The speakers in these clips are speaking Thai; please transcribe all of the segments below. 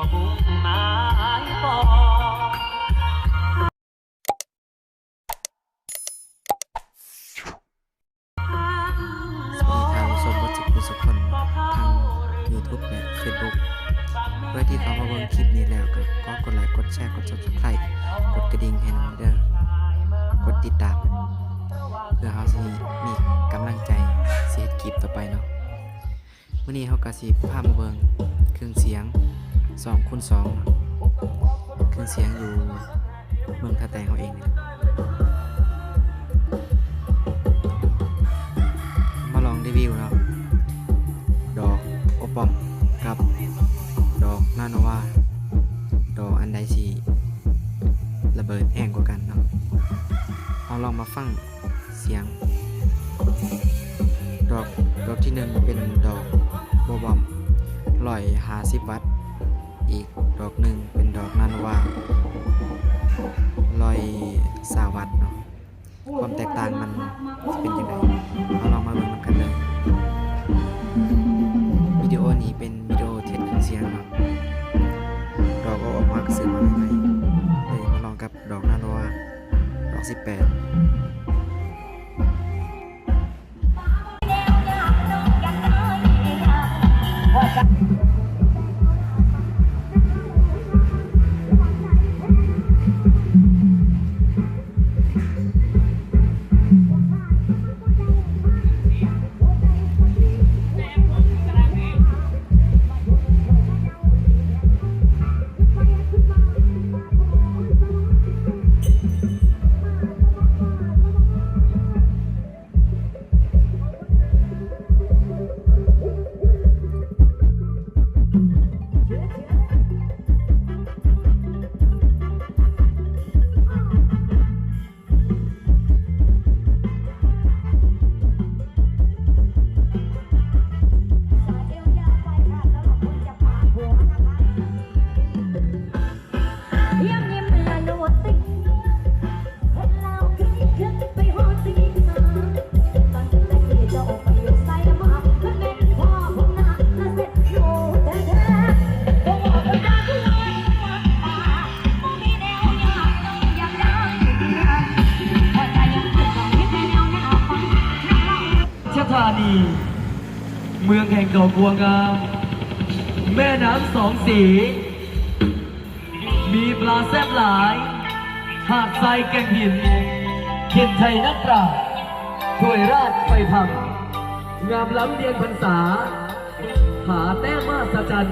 ก็มุ่งหมายปองสวัสดีทางสมบัติกุสุคนทาง YouTube และ Facebook เพื่อที่เขามาเบิ่งคลิปนี้แล้วก็ก็กดไลค์กดแชร์กด Subscribe กดกระดิ่งให้น้องเด้อกดติดตาม เพื่อเขาสิมีกำลังใจเสียคลิปต่อไปเนาะมื้อนี้เขาก็สิพามาเบิ่งเครื่องเสียง 2คูณ2เนาะเครื่องเสียงอยู่เมืองท่าแตงเขาเองนี่แหละมาลองรีวิวนะดอกโอปอมกับ ดอกนาโนวาดอกอันใดสีระเบิดแห้งกว่ากันเนาะเอาลองมาฟังเสียง ดอกดอกที่หนึ่งเป็นดอกโบบอมลอยหาสิบวัตต์ อีกดอกหนึ่งเป็นดอกนาโนวาลอยสาวัตต์เนาะความแตกต่างมันจะเป็นยังไงเอาลองมาเบิ่งกันเลยวิดีโอนี้เป็นวิดีโอเทสเครื่งเสียงเนาะดอกก็ออกมาก็ซื้อมาใหม่เลยมาลองกับดอกนาโนวาดอก18 ธานี เมืองแห่งดอกบัวงาม แม่น้ำสองสี มีปลาแซ่บหลาย หาดทรายแก่งหินเขียนไทยนักปราชญ์ถ้วยราชไปทำงามล้ำเรียนพรรษาหาแต้มมาสจัน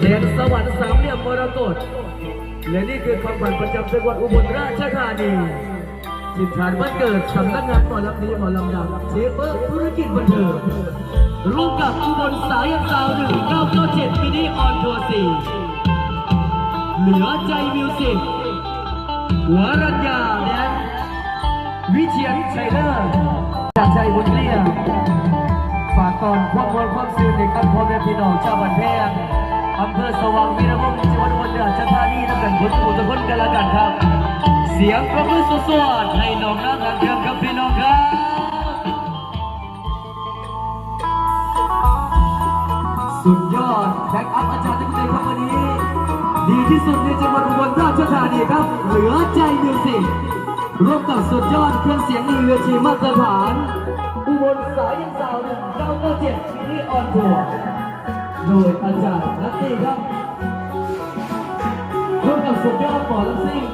แดนสวรรค์สามเหลี่ยมมรกตและนี่คือความฝันประจำจังหวัดอุบลราชธานี ถิ่นฐานบ้านเกิดสำนักงานหมอลำดีหมอลำดังเชฟเปอร์ธุรกิจบันเทิงร่วมกับอุบลสายันสาวหนึ่งเก้าเก้าเจ็ดมินิออนทัวร์สี่เหลือใจมิวสิกหัวรัญญาและวิเชียนชัยเลิศจากใจบุญเลียฝากตอนความมวลความซื่อในกับพ่อแม่พี่น้องชาวบ้านแพงอำเภอสว่างวีรวงศ์จังหวัดอุบลราชธานีนับกันผลสมุทรคนกันละกันครับ เสียงประมือสดๆให้น้องนักรักเดิมครับพี่น้องครับสุดยอดแบ็กอัพอาจารย์ทุกท่านครับวันนี้ ดีที่สุดในจังหวัดอุบลราชธานีครับ เหลือใจมิวสิกร่วมกับสุดยอดเครื่องเสียงดีเวทีมาตรฐานอุบลสายันสาวหนึ่งเก้าเก้าเจ็ดมินิออนทัวร์โดยอาจารย์นัตตี้ครับร่วมกับสุดยอดหมอลำซิ่ง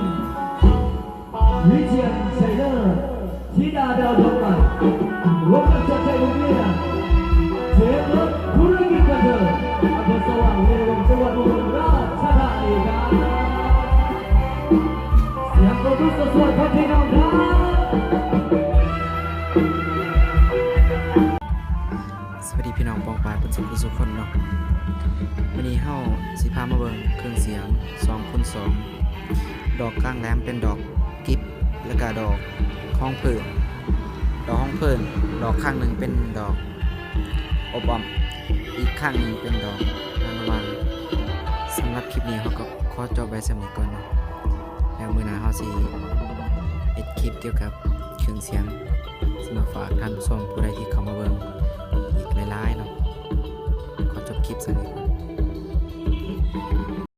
วิเชียนชัยเลิศธิดาดาวดวงใหม่รวมกับชัดชัยลุงเรียเชฟรถธุรกิจบันเทิงอำเภอสว่างเวรวงจังหวัดอุบลราชธานีครับเสียงปรบมือสดๆครับพี่น้องครับสวัสดีพี่น้องปองปายเป็นสุขสุขคนเนาะวันนี้เฮาสิพามาเบิ่งเครื่องเสียง2คูณ2ดอกกลางแหลมเป็นดอก แล้วก็ดอกห้องเพิ่นดอกห้องเพิ่นดอกข้างหนึ่งเป็นดอกอบอมอีกข้างหนึ่งเป็นดอกนานวางสำหรับคลิปนี้เขาก็ขอจบไว้สำนี้ก่อนนะแล้วมือหน้าเฮาสิเฮ็ดคลิปเกี่ยวกับเครื่องเสียงสำหรับฝากท่านผู้ชมผู้ใดที่เข้ามาเบิ่งอีกหลายๆเนาะขอจบคลิปสักนิด